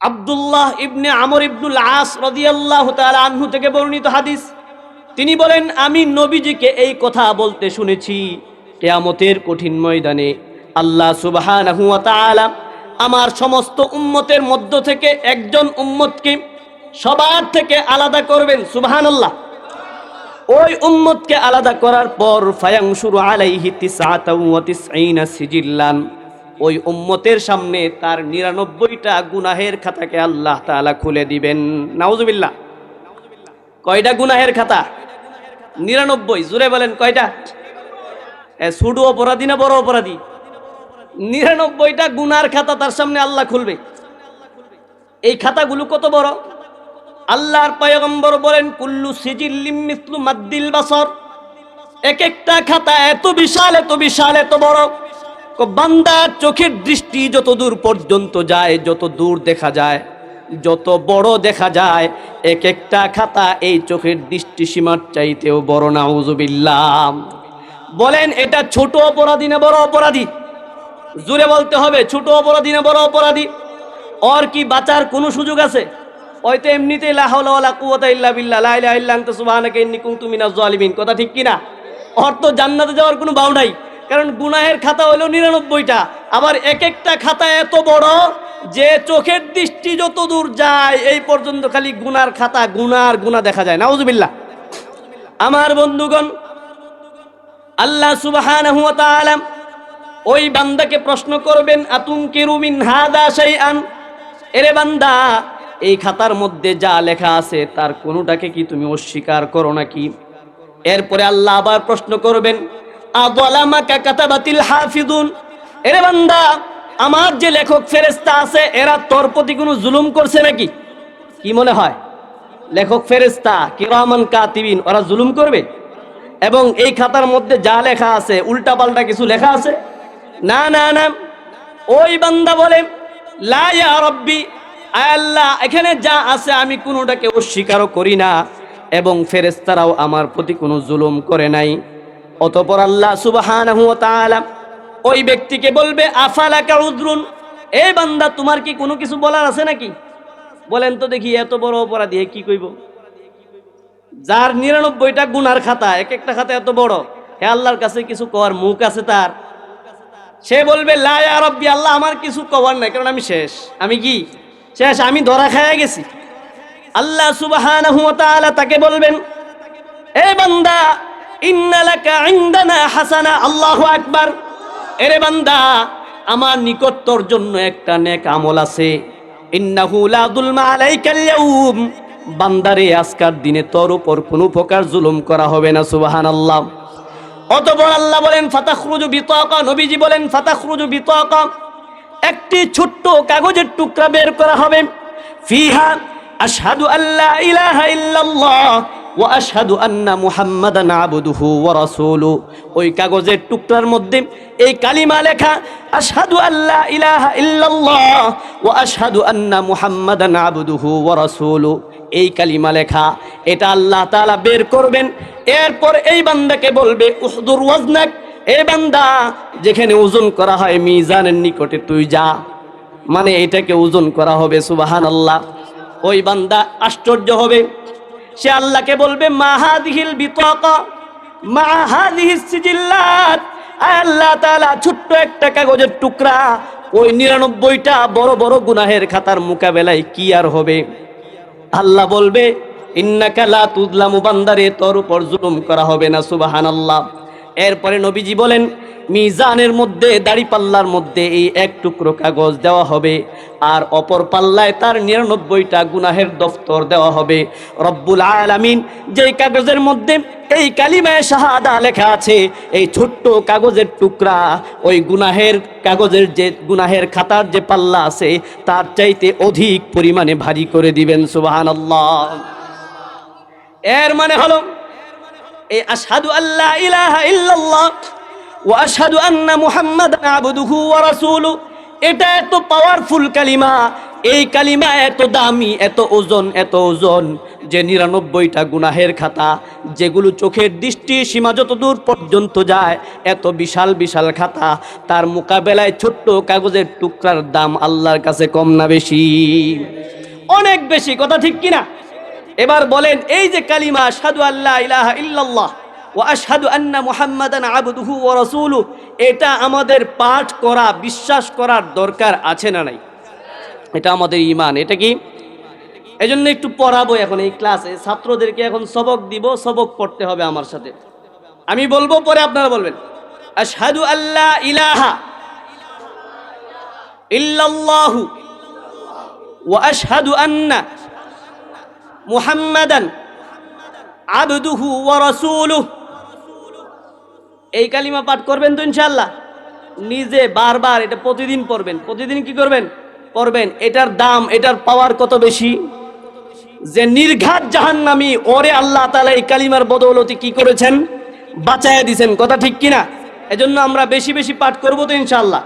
আব্দুল্লাহ ইবনে আমর ইবনুল আস রদিয়াল্লাহ তাআলা আনহু থেকে বর্ণিত হাদিস। তিনি বলেন, আমি নবীজিকে এই কথা বলতে শুনেছি, কেয়ামতের কঠিন ময়দানে আল্লাহ তাআলা আমার সমস্ত উম্মতের মধ্য থেকে একজন উম্মতকে সবার থেকে আলাদা করবেন, সুবহানাল্লাহ। ওই উম্মতকে আলাদা করার পর ফায়াংশুরু আলাইহি তিসআতাও ওয়া তিসঈনা সিজিল্লান। ওই উম্মতের সামনে তার নিরানব্বইটা গুনাহের খাতাকে আল্লাহ তাআলা খুলে দিবেন। নাউজুবিল্লাহ। কয়টা গুনাহের খাতা? নিরানব্বই। জুড়ে বলেন, কয়টা? ছোট অপরাধী না বড় অপরাধী? নিরানব্বইটা গুনার খাতা তার সামনে আল্লাহ খুলবে। এই খাতাগুলো কত বড়? আল্লাহর পয়গম্বর বলেন, কুল্লু সিজিল্লিম মিসলু মাদ্দিল বাসর। এক একটা খাতা এত বিশাল এত বিশাল, এত বড়। বান্দার চোখের দৃষ্টি যত দূর পর্যন্ত যায়, যত দূর দেখা যায়, যত বড় দেখা যায়, এক একটা খাতা এই চোখের দৃষ্টি সীমার চাইতেও বড়, নাউজুবিল্লাহ। বলেন, এটা ছোট অপরাধী না বড় অপরাধী? জুড়ে বলতে হবে, ছোট অপরাধী না বড় অপরাধী? ওর কি বাঁচার কোনো সুযোগ আছে? হয়তো এমনিতেই লা হাওলা ওয়ালা কুওয়াতা ইল্লা মিনাজ জালিমিন কথা ঠিক কি না ওর তো জান্নাতে যাওয়ার কোনো বাউ নাই। কারণ গুনাহের খাতা হলো নিরানব্বইটা। আবার এক একটা খাতা এত বড় যে চোখের দৃষ্টি যত দূর যায়, এই পর্যন্ত খালি গুনার খাতা, গুনার গুনা দেখা যায় নাউজুবিল্লাহ। আমার বন্ধুগণ, আল্লাহ তাআলা ওই বান্দাকে প্রশ্ন করবেন, আতুনকিরু মিন হাদা শাইআন? এরে বান্দা, এই খাতার মধ্যে যা লেখা আছে, তার কোনোটাকে কি তুমি অস্বীকার করো নাকি? এরপরে আল্লাহ আবার প্রশ্ন করবেন এরে বান্দা, আমার যে লেখক ফেরেশতা আছে, এরা তোর প্রতি কোনো জুলুম করছে নাকি? কি মনে হয়? লেখক ফেরেশতা, কিরামান কাতিবিন, ওরা জুলুম করবে? এবং এই খাতার মধ্যে যা লেখা আছে উল্টা পাল্টা কিছু লেখা আছে? না না না। ওই বান্দা বলে, লা ইয়া রব্বি আল্লাহ, এখানে যা আছে আমি কোনোটাকে অস্বীকারও করি না। এবং ফেরেস্তারাও আমার প্রতি কোনো জুলুম করে নাই। অতপর আল্লাহ তাআলা ওই ব্যক্তিকে বলবে, আফালাকা উদ্রুন? এই বান্দা, তোমার কি কোনো কিছু বলার আছে নাকি? বলেন তো দেখি, এত বড় অপরাধী কি কইব? যার নিরানব্বইটা গুনার খাতা, এক একটা খাতা এত বড়, হে আল্লাহর কাছে কিছু কর মুখ আছে তার। সে বলবে লায়া রব্বি, আল্লাহ আমার কিছু কবার নাই, কারণ আমি শেষ। আমি কি? শেষ, আমি ধরা খায়া গেছি। আল্লাহ তাআলা তাকে বলবেন, এ বান্দা ইন্নালাকা হাসানা, আল্লাহু আকবার। এরে বান্দা, আমার নিকট জন্য একটা নেক আমল আছে। ইন্নাহু লা যুলমা আলাইকাল ইয়াউম বান্দারে, আজকার দিনে তোর উপর কোনো প্রকার জুলুম করা হবে না, সুবহানাল্লাহ। অতপর আল্লাহ বলেন, ফাতাখরুজু বিতাকা। নবীজি বলেন, ফাতাখরুজু বিতাকা। একটি ছোট্ট কাগজের টুকরা বের করা হবে। ফিহা আশহাদু আল্লা ইলাহা ইল্লাল্লাহ। ওয়া আশহাদু আন্না মুহাম্মাদান আবদুহু ওয়া রাসূলু। ওই কাগজের টুকরার মধ্যে এই কালিমা লেখা, আশহাদু আল্লা ইলাহা ইল্লাল্লাহ ওয়া আশহাদু আন্না মুহাম্মাদান আবদুহু ওয়া রাসূলু। এই কালিমা লেখা, এটা আল্লাহ তাআলা বের করবেন। এরপর এই বান্দাকে বলবে, উহদুর ওয়াজনাক, এ বান্দা, যেখানে ওজন করা হয় মিজানের নিকটে তুই যা। মানে এটাকে ওজন করা হবে সুবাহান আল্লাহ ওই বান্দা আশ্চর্য হবে। সে আল্লাহকে বলবে মাহাদিহিল বিতক মাহাদিহিস সিজিল্লাত। আল্লাহ তাআলা, ছোট্ট একটা কাগজের টুকরা, ওই নিরানব্বইটা বড় বড় গুনাহের খাতার মোকাবেলায় কি আর হবে? আল্লাহ বলবে, ইন্নাকা লা তুজলামু বান্দারে, তোর উপর জুলুম করা হবে না, সুবহানাল্লাহ। এরপরে নবীজি বলেন, মিজানের মধ্যে, দাড়ি পাল্লার মধ্যে এই এক টুকরো কাগজ দেওয়া হবে, আর অপর পাল্লায় তার নিরানব্বইটা গুনাহের দফতর দেওয়া হবে। রব্বুল আলামিন যেই কাগজের মধ্যে এই কালিমায় শাহাদা লেখা আছে, এই ছোট্ট কাগজের টুকরা, ওই গুনাহের কাগজের যে গুনাহের খাতার যে পাল্লা আছে, তার চাইতে অধিক পরিমাণে ভারী করে দিবেন, সুবহানাল্লাহ। এর মানে হলো এই আশহাদু আল্লাহ ইলাহা ইল্লাল্লাহ ওয়া আশহাদু আন্না মুহাম্মাদান আবদুহু ওয়া রাসূলু এটা এত পাওয়ারফুল কালিমা। এই কালিমা এত দামি, এত ওজন এত ওজন যে নিরানব্বইটা গুনাহের খাতা যেগুলো চোখের দৃষ্টি সীমা যত দূর পর্যন্ত যায়, এত বিশাল বিশাল খাতা। তার মোকাবেলায় ছোট্ট কাগজের টুকরার দাম আল্লাহর কাছে কম না বেশি। অনেক বেশি, কথা ঠিক কিনা? এবার বলেন, এই যে কালিমা সাধু আল্লাহ ইলাহা ইল্লাল্লাহ ও আশহাদু আন্না মুহাম্মাদান আবদুহু রাসূলু এটা আমাদের পাঠ করা, বিশ্বাস করার দরকার আছে না নাই? এটা আমাদের ইমান এটা কি? এই জন্য একটু পড়াবো এখন এই ক্লাসে, ছাত্রদেরকে এখন সবক দিব, সবক পড়তে হবে আমার সাথে। আমি বলব, পরে আপনারা বলবেন, আশহাদু আল্লাহ ইলাহা ইল্লাল্লাহু ওয়া আশহাদু আন্না মুহাম্মাদান আবদুহু ওয়া রাসূলুহু। এই কালিমা পাঠ করবেন তো ইনশাআল্লাহ? নিজে বারবার এটা প্রতিদিন পড়বেন। প্রতিদিন কি করবেন? পড়বেন, এটার দাম, এটার পাওয়ার কত বেশি? যে নির্ঘাত জাহান্নামী, ওরে আল্লাহ তাআলা এই কালিমার বদৌলতে কি করেছেন? বাঁচায়া দিছেন। কথা ঠিক কিনা? এজন্য আমরা বেশি বেশি পাঠ করব তো ইনশাআল্লাহ।